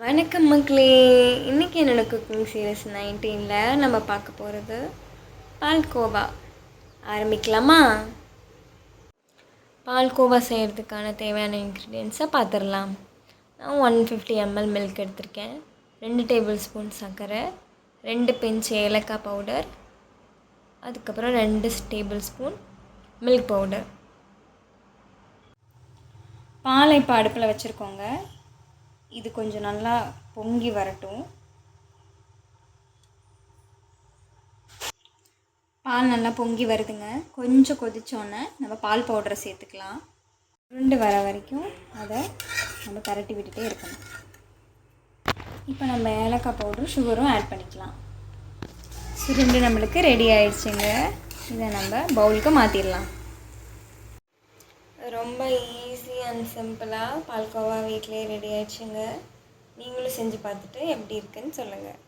வணக்கம் மக்களே. இன்றைக்கி என்னோடய குக்கிங் சீரீஸ் நைன்டீனில் நம்ம பார்க்க போகிறது பால்கோவா ஆரம்பிக்கலாமா? பால்கோவா செய்கிறதுக்கான தேவையான இன்க்ரீடியன்ஸை பார்த்துடலாம் நான் ஒன் ஃபிஃப்டி எம்எல் மில்க் எடுத்திருக்கேன். ரெண்டு டேபிள் ஸ்பூன் சர்க்கரை ரெண்டு பிஞ்ச் ஏலக்காய் பவுடர் அதுக்கப்புறம் ரெண்டு டேபிள் ஸ்பூன் மில்க் பவுடர் பாலை இப்போ அடுப்பில் வச்சுருக்கோங்க. இது கொஞ்சம் நல்லா பொங்கி வரட்டும். பால் நல்லா பொங்கி வருதுங்க. கொஞ்சம் கொதிச்சோன்னே நம்ம பால் பவுடரை சேர்த்துக்கலாம். உருண்டு வர வரைக்கும் அதை நம்ம பரட்டி விட்டுட்டே இருக்கணும். இப்போ நம்ம ஏலக்காய் பவுடரும் சுகரும் ஆட் பண்ணிக்கலாம். சுருண்டு நம்மளுக்கு ரெடி ஆயிடுச்சுங்க. இதை நம்ம பவுலுக்கு மாற்றிடலாம் ரொம்ப அண்ட் சிம்பிளாக பால்கோவா வீட்டிலே ரெடி ஆயிடுச்சுங்க. நீங்களும் செஞ்சு பார்த்துட்டு எப்படி இருக்குன்னு சொல்லுங்கள்